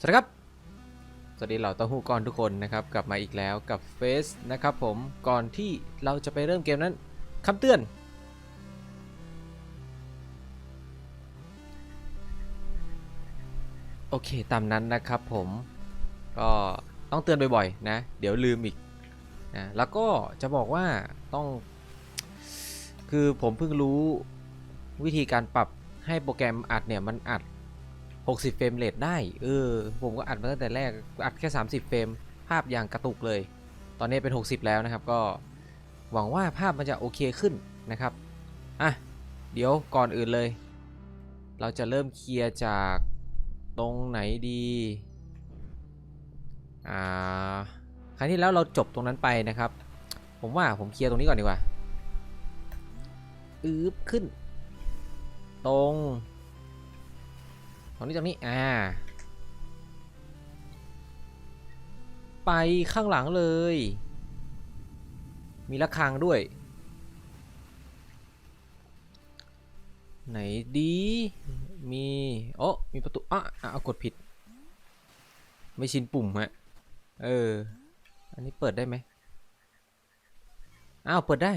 สวัสดีครับ สวัสดีเหล่าเต้าหู้ก้อนทุกคนนะครับ กลับมาอีกแล้วกับเฟสนะครับผมก่อนที่เราจะไปเริ่มเกมนั้นคำเตือน โอเคตามนั้นนะครับผมก็ต้องเตือนบ่อยๆนะ เดี๋ยวลืมอีกนะแล้วก็จะบอกว่าต้องคือผมเพิ่งรู้วิธีการปรับให้โปรแกรมอัดเนี่ยมันอัด 60 เฟรมเรทได้ เออ ผมก็อัดมาตั้งแต่แรก อัดแค่ 30 เฟรม ภาพอย่างกระตุกเลย ตอนนี้เป็น 60 แล้วนะครับ ก็หวังว่าภาพมันจะโอเคขึ้นนะครับ อะ เดี๋ยวก่อนอื่นเลย เราจะเริ่มเคลียร์จากตรงไหนดี อ่า ครั้งที่แล้วเราจบตรงนั้นไปนะครับ ผมว่าผมเคลียร์ตรงนี้ก่อนดีกว่า อืบขึ้น ตรง ตรงนี้ตรงนี้ อ่า ไปข้างหลังเลย มีระฆังด้วย ไหนดี มีโอ้มีประตูอะอะเอากดผิด ไม่ชินปุ่มฮะ เออ อันนี้เปิดได้ไหมอ้าว เปิดได้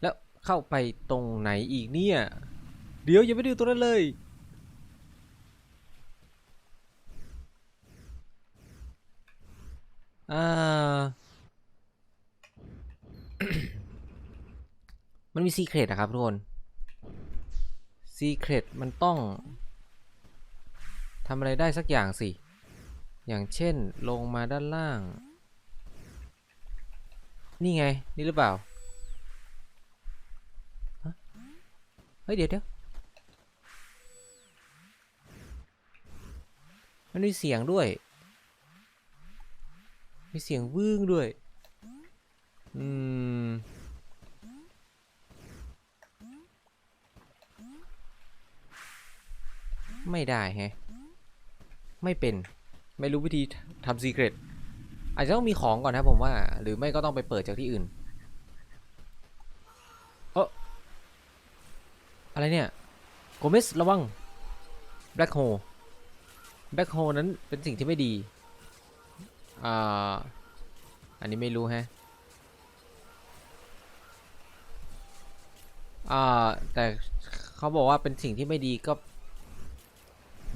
แล้วเข้าไปตรงไหนอีกเนี่ย เดี๋ยวอย่าไปดูตรงนั้นเลย อ่ามันมีซีเครตนะครับทุกคนซีเครตมันต้องทำอะไรได้สักอย่างสิ อย่างเช่นลงมาด้านล่าง นี่ไง นี่หรือเปล่า เฮ้ย เดี๋ยวเดี๋ยวมันมีเสียงด้วย มีเสียงวื้งด้วย อืม ไม่ได้แฮะ ไม่เป็น ไม่รู้วิธีทำซีเครตอาจจะต้องมีของก่อนนะผมว่า หรือไม่ก็ต้องไปเปิดจากที่อื่น เอออะไรเนี่ย โกเมสระวัง แบล็คโฮแบล็คโฮนั้นเป็นสิ่งที่ไม่ดี อ่าอันนี้ไม่รู้แฮะอ่าแต่เขาบอกว่าเป็นสิ่งที่ไม่ดีก็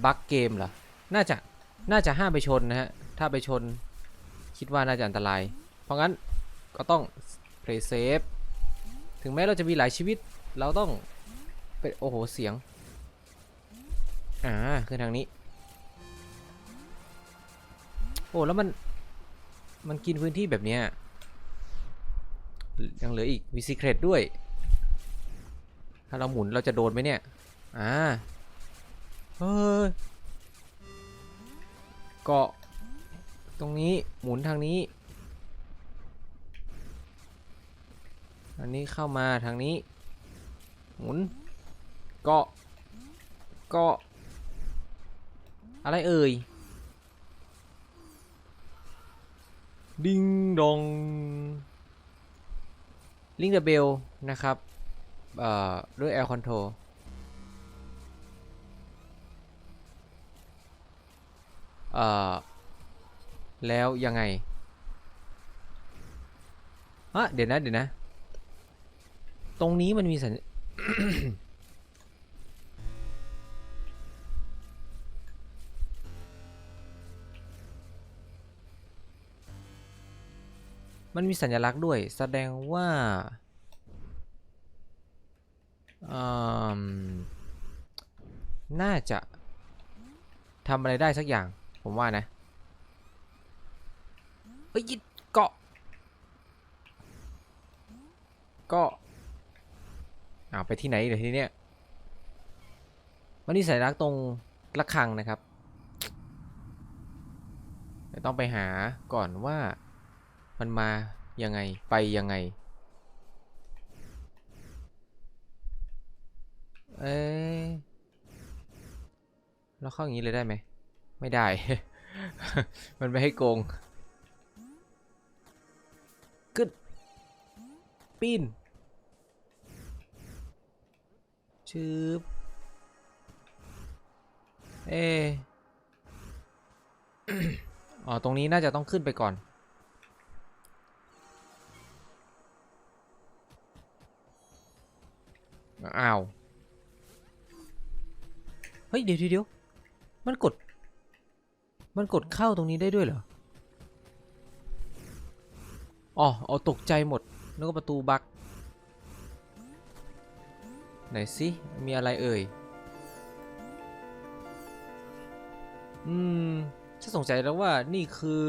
บั๊กเกมเหรอ น่าจะ น่าจะห้ามไปชนนะฮะ ถ้าไปชนคิดว่าน่าจะอันตราย เพราะงั้นก็ต้อง play safe ถึงแม้เราจะมีหลายชีวิต เราต้องเป็นโอ้โห เสียง อ่าคือทางนี้ โอ้ แล้วมัน มันกินพื้นที่แบบเนี้ยยังเหลืออีกมี secret ด้วย ถ้าเราหมุนเราจะโดนไหมเนี่ย อ่าเฮ้ยเกาะตรงนี้หมุนทางนี้ อันนี้เข้ามาทางนี้ หมุนเกาะเกาะอะไรเอ่ย ดิงดองลิงเดอะเบลนะครับเอ่อด้วย Air Control เอ่อแล้วยังไงฮะเดี๋ยวนะเดี๋ยวนะ ตรงนี้มันมีสัญ มันมีสัญลักษณ์ด้วย แสดงว่าน่าจะทำอะไรได้สักอย่าง ผมว่านะเอ้ยยิดเกาะก็อ้าไปที่ไหนเดี๋ยวทีเนี้ยมันนี่สัญลักษณ์ตรงระฆังนะครับเดี๋ยวต้องไปหาก่อนว่า มันมายังไงไปยังไง เอ๊เราเข้าอย่างนี้เลยได้ไหม ไม่ได้ มันไม่ให้โกงกึดปีนชืบเออ๋อตรงนี้น่าจะต้องขึ้นไปก่อน อ้าว เฮ้ย เดี๋ยวเดี๋ยวมันกด มันกดเข้าตรงนี้ได้ด้วยเหรอ อ๋อ เอาตกใจหมดนึกว่าประตูบักไหนสิ มีอะไรเอ่ย อืมฉันสงสัยแล้วว่านี่คือ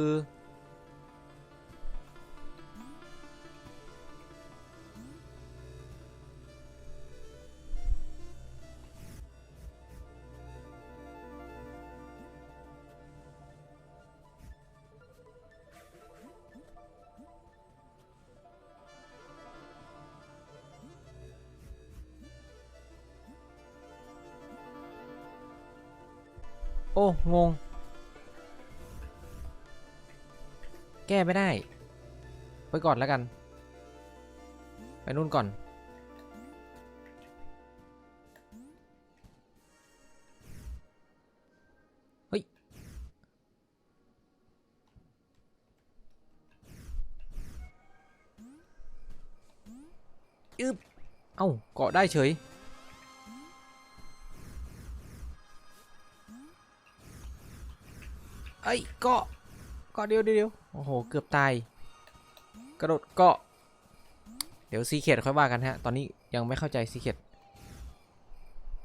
อ้งง แก้ไม่ได้ ไปก่อนแล้วกัน ไปนู่นก่อน เฮ้ย อึบเอ้า เกาะได้เฉย เอ้ยเกาะเกาะเดียวเดียวโอ้โห เกือบตาย กระโดดเกาะ เดี๋ยวซีเคดค่อยว่ากันฮะ ตอนนี้ยังไม่เข้าใจซีเคด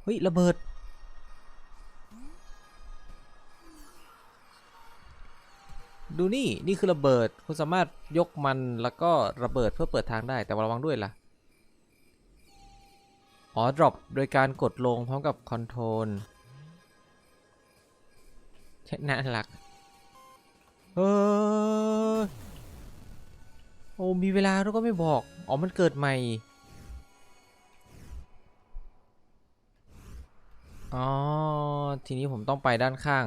เฮ้ย ระเบิด ดูนี่ นี่คือระเบิด คุณสามารถยกมันแล้วก็ระเบิดเพื่อเปิดทางได้ แต่ว่าระวังด้วยล่ะ อ๋อ drop โดยการกดลงพร้อมกับคอนโทรลน่ารัก เออโอ้มีเวลาแล้วก็ไม่บอก อ๋อ มันเกิดใหม่ อ๋อ ทีนี้ผมต้องไปด้านข้าง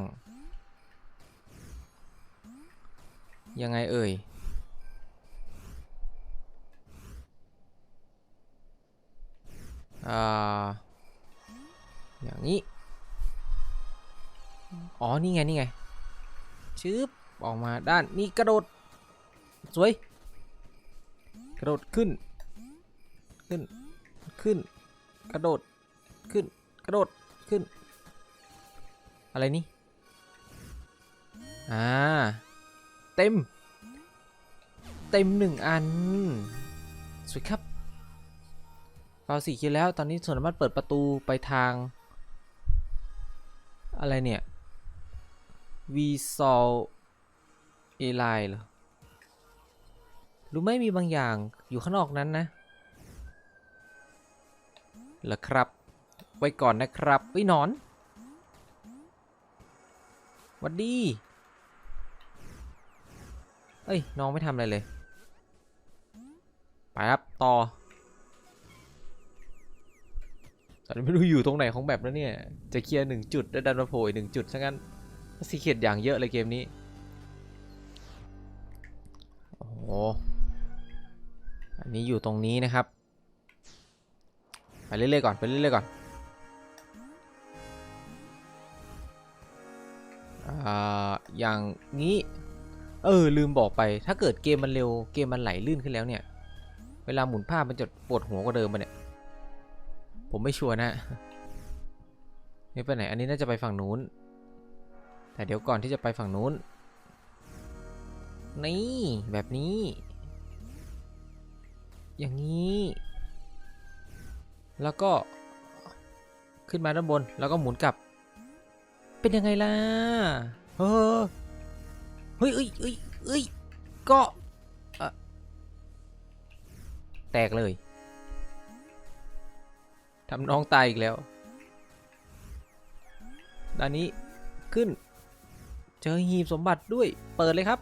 ยังไงเอ่ย อ่า อย่างนี้ อ๋อ นี่ไง นี่ไงชืบ ออกมาด้านนี่กระโดด สวย กระโดดขึ้น ขึ้น ขึ้น กระโดด ขึ้น กระโดด ขึ้น อะไรนี่ อ่า เต็ม เต็มหนึ่งอัน สวยครับเปาสี่คิดแล้ว ตอนนี้ส่วนสามารถเปิดประตูไปทาง อะไรเนี่ยวีซอล อไลเหรอหรือไม่มีบางอย่างอยู่ข้างนอกนั้นนะเหรอครับ ไว้ก่อนนะครับไอ้นอนวัดดีเอ้ย น้องไม่ทำอะไรเลย ไปครับ ต่อ ตอนนี้ไม่รู้อยู่ตรงไหนของแบบแล้วเนี่ย จะเคลียร์หนึ่งจุดแล้วดันมาโผล่อีกหนึ่งจุดซะงั้นซีเคดอย่างเยอะเลยเกมนี้ อ้โหอันนี้อยู่ตรงนี้นะครับ ไปเรื่อยๆก่อนไปเรื่อยๆก่อนอย่างนี้ เออ ลืมบอกไป ถ้าเกิดเกมมันเร็ว เกมมันไหลลื่นขึ้นแล้วเนี่ย เวลาหมุนภาพมันจะปวดหัวกว่าเดิมมาเนี่ย ผมไม่ชัวร์นะนี่ไปไหน อันนี้น่าจะไปฝั่งนู้น แต่เดี๋ยวก่อนที่จะไปฝั่งนู้น นี่แบบนี้ อย่างนี้ แล้วก็ขึ้นมาด้านบนแล้วก็หมุนกลับ เป็นยังไงล่ะเออเฮ้ยเอ้ยเอ้ยเอ้ยก็แตกเลยทำน้องตายอีกแล้ว ด้านนี้ขึ้น เจอหีบสมบัติด้วย เปิดเลยครับ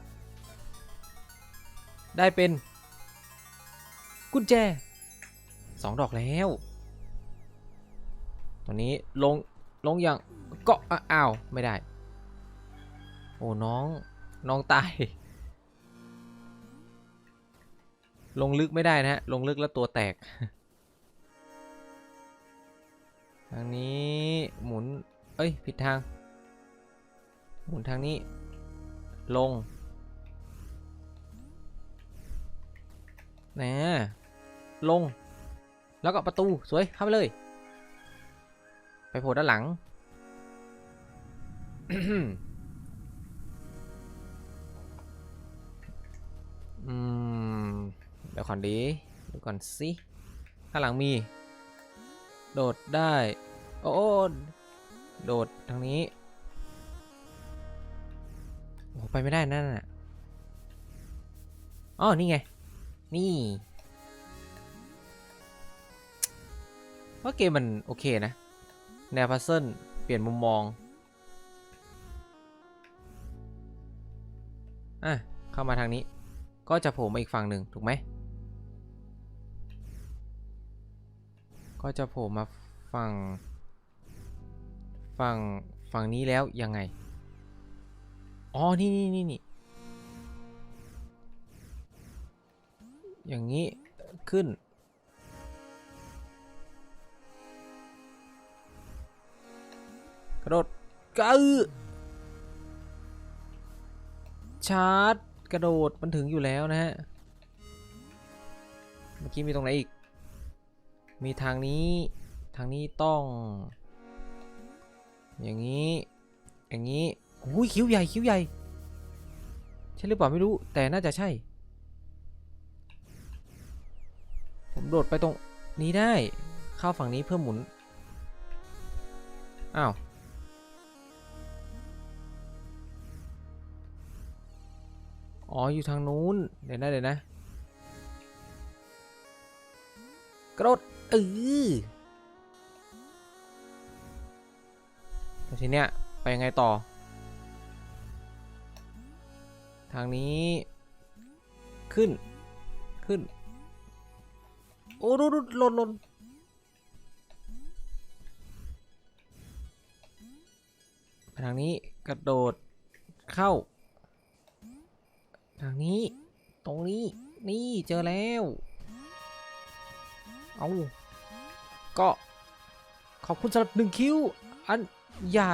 ได้เป็น กุญแจสองดอกแล้ว ตอนนี้ลง ลงอย่างเกาะอ้าว ไม่ได้ โอ้ น้อง น้องตาย ลงลึกไม่ได้นะฮะ ลงลึกแล้วตัวแตก ทางนี้หมุน เอ้ย ผิดทาง หมุนทางนี้ ลง นะลง แล้วก็ประตูสวยเข้าไปเลย ไปโผล่ด้านหลังอืมเดี๋ยวก่อนดีดี๋ยวก่อนสิข้างหลังมี โดดได้ โอ้โโดดทางนี้โอ้ไปไม่ได้นั่นน่ะอ๋อนี่ไง นี่ ว่าเกมมันโอเคนะ แนวพัซเซิลเปลี่ยนมุมมอง อะ เข้ามาทางนี้ ก็จะโผล่มาอีกฝั่งหนึ่งถูกไหม ก็จะโผล่มาฝั่ง ฝั่ง ฝั่งนี้แล้วยังไง อ๋อ นี่นี่นี่นี่ อย่างนี้ขึ้น กระโดดกระอือชาร์จกระโดดมันถึงอยู่แล้วนะฮะ เมื่อกี้มีตรงไหนอีก มีทางนี้ ทางนี้ต้อง อย่างนี้ อย่างนี้อุ้ยคิ้วใหญ่คิ้วใหญ่ ใช่หรือเปล่าไม่รู้แต่น่าจะใช่ ผมโดดไปตรงนี้ได้ เข้าฝั่งนี้เพื่อหมุน อ้าว อ๋อ อยู่ทางนู้น เดี๋ยวนะเดี๋ยวนะ กระโดดเออแล้วทีเนี้ย ไปยังไงต่อ ทางนี้ ขึ้น ขึ้น อ้ดูดูหล่นหล่นไปทางนี้กระโดดเข้า ทางนี้ ตรงนี้ นี่เจอแล้ว เอาก็ขอบคุณสำหรับหนึ่งคิว อันใหญ่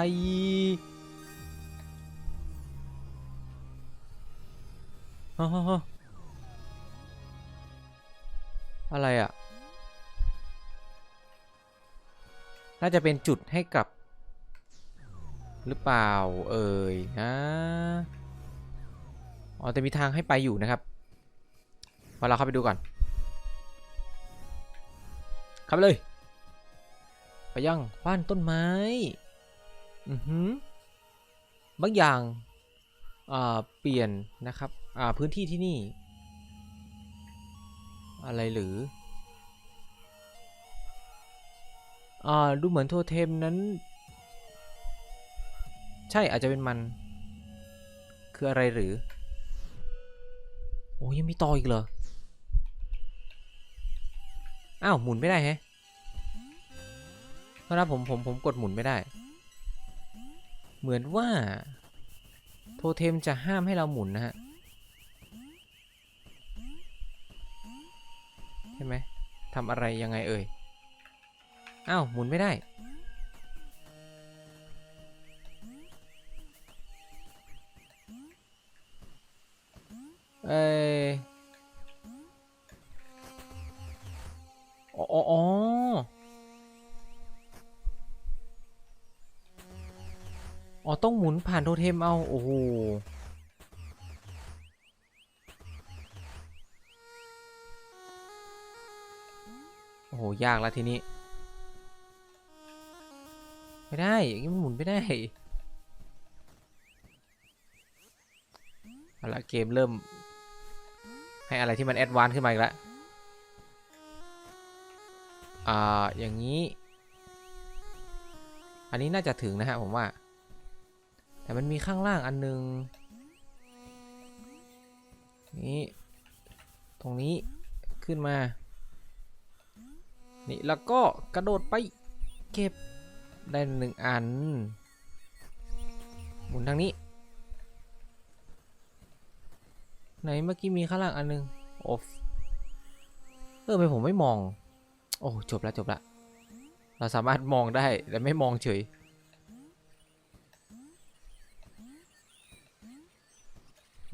ฮ่าฮ่าฮ่าอะไรอะ น่าจะเป็นจุดให้กับ หรือเปล่าเอ่ยนะอ๋อแต่มีทางให้ไปอยู่นะครับมาเราเข้าไปดูก่อนเข้าไปเลย ไปยังบ้านต้นไม้ อือหือบางอย่างอ่าเปลี่ยนนะครับอ่าพื้นที่ที่นี่ อะไรหรือ อ่าดูเหมือนโทเทมนั้น ใช่อาจจะเป็นมัน คืออะไรหรือ โอ้ยังมีต่ออีกเหรอ อ้าว หมุนไม่ได้แฮะเพราะนะผมผมผมกดหมุนไม่ได้ เหมือนว่า โทเทมจะห้ามให้เราหมุนนะฮะใช่ไหมทำอะไรยังไงเอ่ย อ้าวหมุนไม่ได้ เอ้ยอ๋ออ๋ออ๋ออ๋อ ต้องหมุนผ่านโทเทมเอา โอ้โห โอ้โห ยากแล้วทีนี้ ไม่ได้ อย่างนี้มันหมุนไม่ได้เอาละเกมเริ่ม ให้อะไรที่มันแอดวานขึ้นมาอีกแล้วอ่า อย่างนี้ อันนี้น่าจะถึงนะฮะผมว่า แต่มันมีข้างล่างอันนึง นี่ ตรงนี้ขึ้นมา นี่ แล้วก็กระโดดไปเก็บ ได้หนึ่งอัน หมุนทางนี้ ไหนเมื่อกี้มีข้างล่างอันนึงโอ้เออไปผมไม่มอง โอ้จบละจบละเราสามารถมองได้แต่ไม่มองเฉย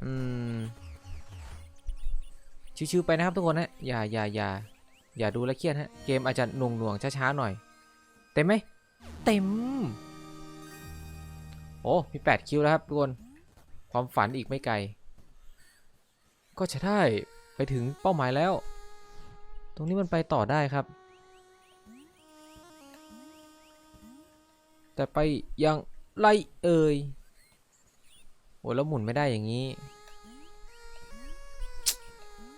อืมชิวๆไปนะครับทุกคนฮนะอย่าอย่าอย่าอย่าดูแลเครียดฮะเกมอาจจะหน่วงหน่วงช้าๆหน่อย เต็มไหม เต็ม โอ้ มี 8 คิวแล้วครับทุกคน ความฝันอีกไม่ไกล ก็จะได้ไปถึงเป้าหมายแล้ว ตรงนี้มันไปต่อได้ครับ แต่ไปยังไรเอ่ย โอ้แล้วหมุนไม่ได้อย่างนี้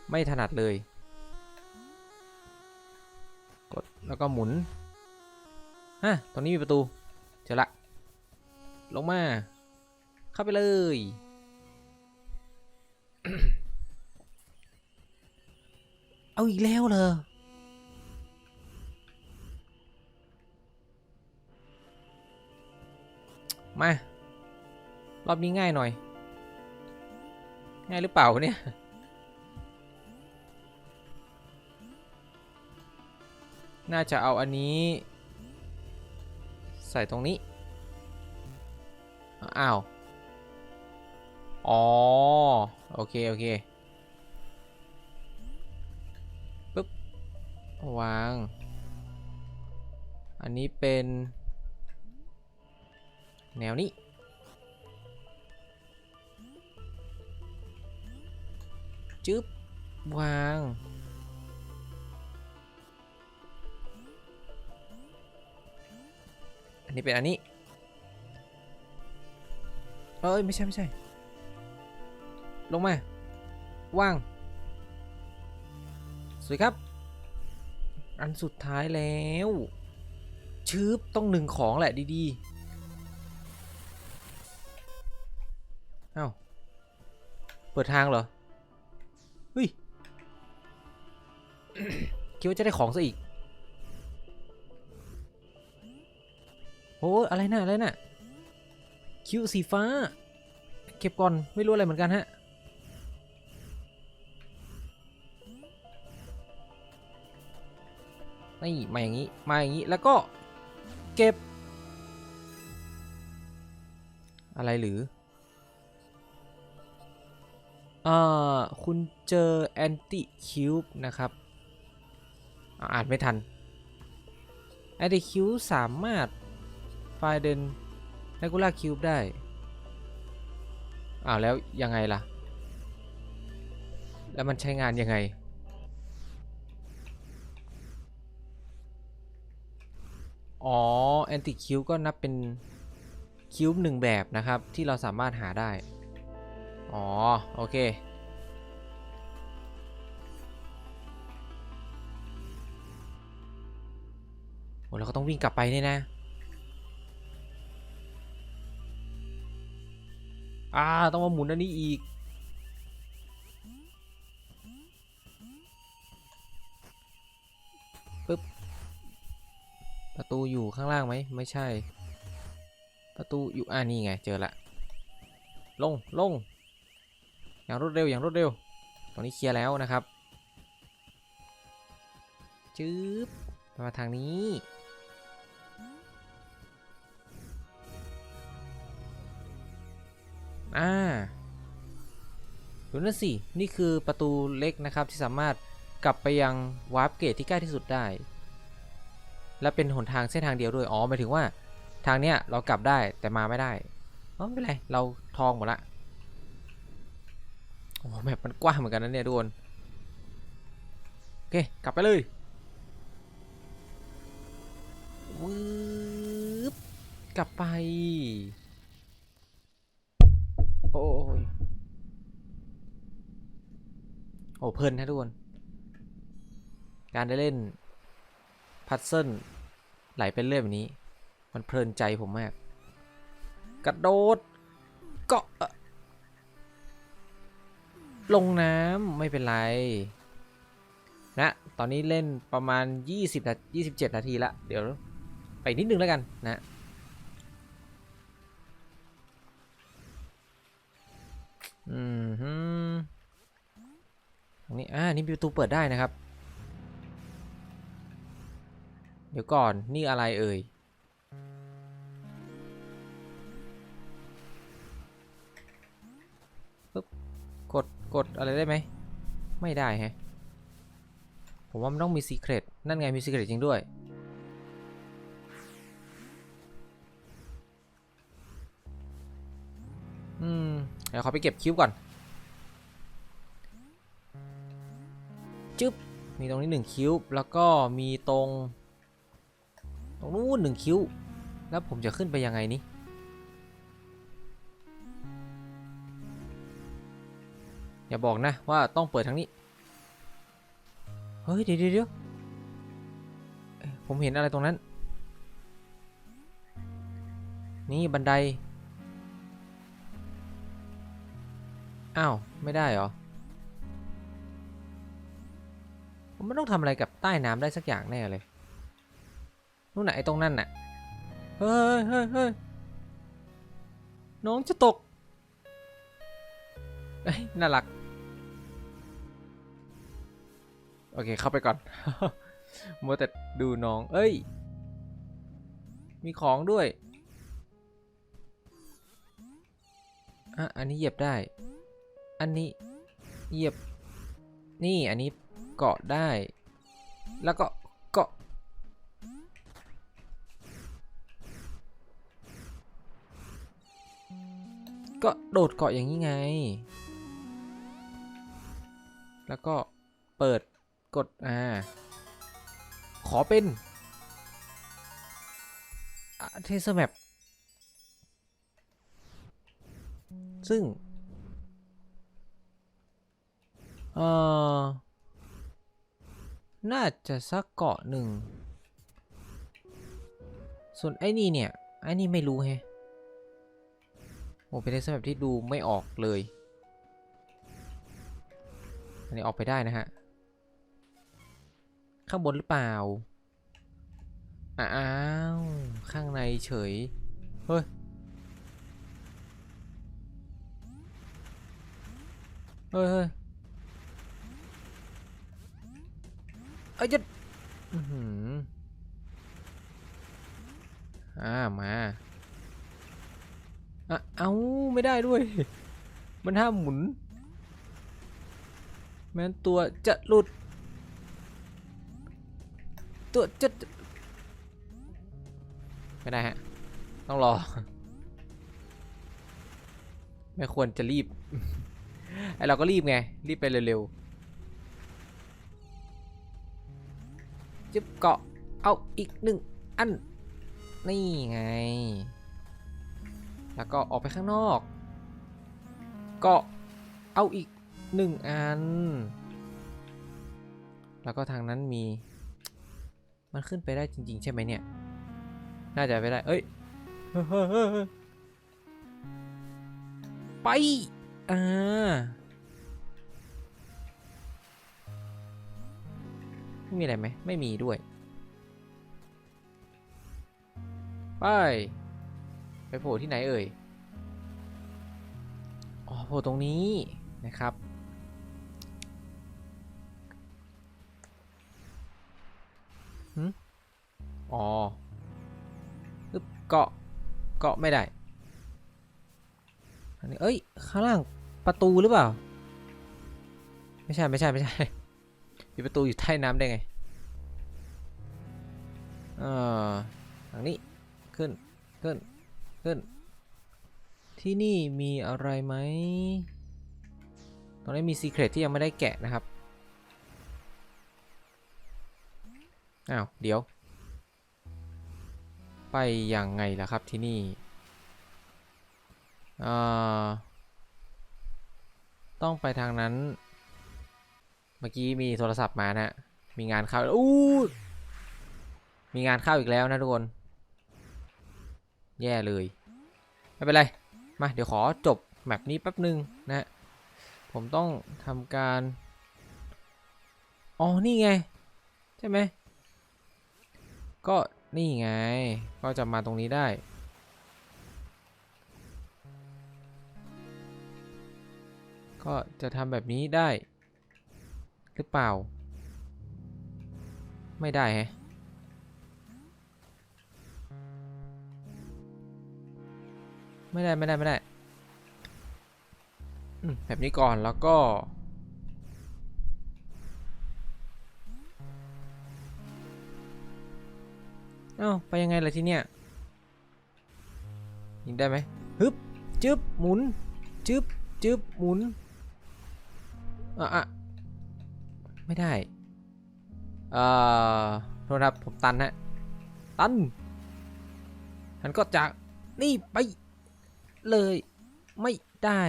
ไม่ถนัดเลย กดแล้วก็หมุน ฮะตรงนี้มีประตูเจอละ ลงมา เข้าไปเลย เอาอีกแล้วเหรอมา รอบนี้ง่ายหน่อย ง่ายหรือเปล่าเนี่ย น่าจะเอาอันนี้ ใส่ตรงนี้ อ้าว อ๋อ โอเค โอเค ปึ๊บ วาง อันนี้เป็น แนวนี้ จึ๊บ วาง อันนี้เป็นอันนี้ เอ้ยไม่ใช่ไม่ใช่ ลงมา ว่าง สวยครับ อันสุดท้ายแล้ว ชืบต้องหนึ่งของแหละดีๆ เอ้า เปิดทางเหรอ เฮ้ย คิดว่าจะได้ของซะอีก โอ้อะไรน่ะอะไรน่ะคิวสีฟ้า เก็บก่อนไม่รู้อะไรเหมือนกันฮะนี่มาอย่างนี้มาอย่างนี้แล้วก็เก็บ อะไรหรืออ่าคุณเจอแอนติคิวบ์นะครับอ่าอ่านไม่ทันแอนติคิวสามารถ ไฟเดน n นกูล่าคิวบได้ อ้าว แล้วยังไงล่ะ แล้วมันใช้งานยังไง อ๋อ แอนติคิวก็นับเป็นคิวบหนึ่งแบบนะครับ ที่เราสามารถหาได้ อ๋อ โอเคโอ้แล้วก็ต้องวิ่งกลับไปเนี่ยนะ อ่า ต้องมาหมุนอันนี้อีก ปึ๊บ ประตูอยู่ข้างล่างไหม ไม่ใช่ ประตูอยู่ อ่านี่ไง เจอละ ลง ลง อย่างรวดเร็ว อย่างรวดเร็ว ตรงนี้เคลียร์แล้วนะครับ จื๊บมาทางนี้ อ่าดูนั่นสิ นี่คือประตูเล็กนะครับที่สามารถกลับไปยังวาร์ปเกตที่ใกล้ที่สุดได้ และเป็นหนทางเส้นทางเดียวด้วย อ๋อหมายถึงว่าทางเนี้ยเรากลับได้แต่มาไม่ได้อ๋อไม่เป็นไร เราทองหมดละ โอ้แมปมันกว้างเหมือนกันนะเนี่ยทุกคน โอเค กลับไปเลยวืบกลับไป อ้ยโอ้เพลินนะทุกคน การได้เล่นพัซเซิลไหลเป็นเรื่อยแบบนี้ มันเพลินใจผมมาก กระโดดเกาะลงน้ำไม่เป็นไร นะ ตอนนี้เล่นประมาณ 20นาที27 นาทีละ เดี๋ยว ไปนิดนึงแล้วกันนะ อืมฮึตรงนี้ อ่า นี่ประตูเปิดได้นะครับ เดี๋ยวก่อน นี่อะไรเอ่ย ปึ๊บ กด กดอะไรได้ไหม ไม่ได้ฮะ ผมว่ามันต้องมีซีเครตนั่นไงมีซีเครตจริงด้วยอืม เดี๋ยวขอไปเก็บคิ้วก่อน จึ๊บ มีตรงนี้หนึ่งคิ้ว แล้วก็มีตรง ตรงนู้นหนึ่งคิ้ว แล้วผมจะขึ้นไปยังไงนี่อย่าบอกนะว่าต้องเปิดทางนี้ เฮ้ย เดี๋ยวเดี๋ยวผมเห็นอะไรตรงนั้น นี่บันได อ้าว ไม่ได้เหรอ ผมไม่ต้องทำอะไรกับใต้น้ำได้สักอย่างแน่เลยนู่นไหนไอ้ตรงนั่นน่ะ เฮ้ยเฮ้ยเฮ้ยน้องจะตกเอ้ยน่ารัก โอเค เข้าไปก่อน มัวแต่ดูน้อง เอ้ย มีของด้วยอะอันนี้เหยียบได้ อันนี้เหยียบ นี่อันนี้เกาะได้ แล้วก็เกาะ ก็โดดเกาะอย่างนี้ไง แล้วก็เปิดกด อ่า ขอเป็นเทสแมปซึ่ง เออน่าจะสักเกาะหนึ่ง ส่วนไอ้นี่เนี่ย ไอ้นี่ไม่รู้แฮะโอ้เป็นเทสแบบที่ดูไม่ออกเลย อันนี้ออกไปได้นะฮะ ข้างบนหรือเปล่า อ้าว ข้างในเฉย เฮ้ย เฮ้ย เอ้ยจะอื้อหืออ่ามาอะเอาไม่ได้ด้วย มันห้ามหมุน แม้นตัวจะหลุด ตัวจะจะไม่ได้ฮะ ต้องรอ ไม่ควรจะรีบ ไอเราก็รีบไง รีบไปเร็วๆ จึบเกาะเอาอีกหนึ่งอัน นี่ไง แล้วก็ออกไปข้างนอก เกาะเอาอีกหนึ่งอัน แล้วก็ทางนั้นมี มันขึ้นไปได้จริง ๆ ใช่ไหมเนี่ย น่าจะไปได้ เอ้ย ไป อ่า ไม่มีอะไรไหมไม่มีด้วย ไป ไปโผล่ที่ไหนเอ่ย อ๋อโผล่ตรงนี้นะครับหืมอ๋ออึบเกาะ เกาะไม่ได้ อันนี้ เอ้ย ข้างล่างประตูหรือเปล่า ไม่ใช่ ไม่ใช่ ไม่ใช่ มีประตูอยู่ใต้น้ำได้ไงเออทางนี้ ขึ้น ขึ้น ขึ้น ที่นี่มีอะไรไหมตอนนี้มีซีเครตที่ยังไม่ได้แกะนะครับ อ้าว เดี๋ยว ไปยังไงล่ะครับที่นี่อ่าต้องไปทางนั้น เมื่อกี้มีโทรศัพท์มานะมีงานเข้าอู้มีงานเข้าอีกแล้วนะทุกคน แย่เลย ไม่เป็นไร มาเดี๋ยวขอจบแมปนี้แป๊บหนึ่งนะ ผมต้องทำการ อ๋อ นี่ไง ใช่ไหม ก็นี่ไง ก็จะมาตรงนี้ได้ ก็จะทำแบบนี้ได้ หรือเปล่า ไม่ได้แฮะไม่ได้ ไม่ได้ ไม่ได้แบบนี้ก่อนแล้วก็ เอ้า ไปยังไงล่ะที่เนี่ยยิงได้ไหมฮึบ จึ๊บ หมุน จึ๊บ จึ๊บ หมุน อะอะ ไม่ได้ เอ่อโทษครับ ผมตันฮะตันฉันก็จากนี่ไปเลยไม่ได้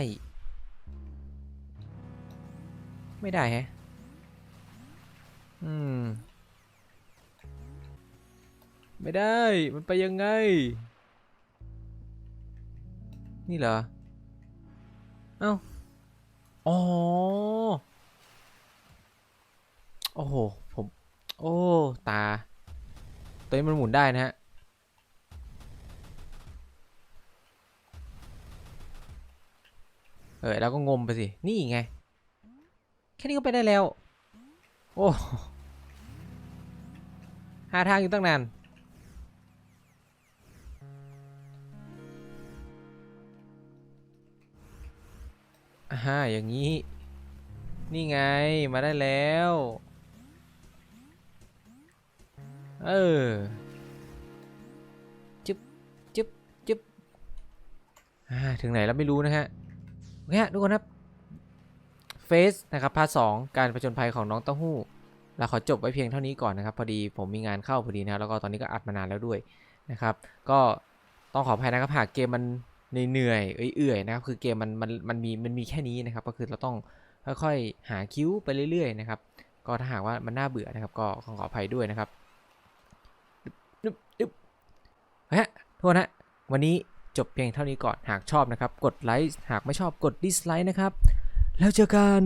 ไม่ได้ฮะ อืม ไม่ได้ มันไปยังไง นี่เหรอ เอ้า อ๋อ โอ้โห ผม โอ้ ตา ตัวนี้มันหมุนได้นะฮะ เออแล้วก็งมไปสิ นี่ไง แค่นี้ก็ไปได้แล้ว โอ้ หาทางอยู่ตั้งนานอ่าอย่างนี้ นี่ไงมาได้แล้ว เออจึ๊บจึ๊บจึ๊บอ่าถึงไหนแล้วไม่รู้นะฮะโอเคฮะทุกคนครับเฟสนะครับพาร์ทสองการผจญภัยของน้องเต้าหู้เราขอจบไว้เพียงเท่านี้ก่อนนะครับ พอดีผมมีงานเข้าพอดีนะครับแล้วก็ตอนนี้ก็อัดมานานแล้วด้วยนะครับ ก็ต้องขออภัยนะครับหากเกมมันเหนื่อยๆเอื่อยๆนะครับคือเกมมันมันมันมีมันมีแค่นี้นะครับ ก็คือเราต้องค่อยๆหาคิ้วไปเรื่อยๆนะครับ ก็ถ้าหากว่ามันน่าเบื่อนะครับ ก็ขอขออภัยด้วยนะครับ ดึบดึบฮะโทษนฮะวันนี้จบเพียงเท่านี้ก่อน หากชอบนะครับ กดไลค์ หากไม่ชอบกดดิสไลค์นะครับ แล้วเจอกัน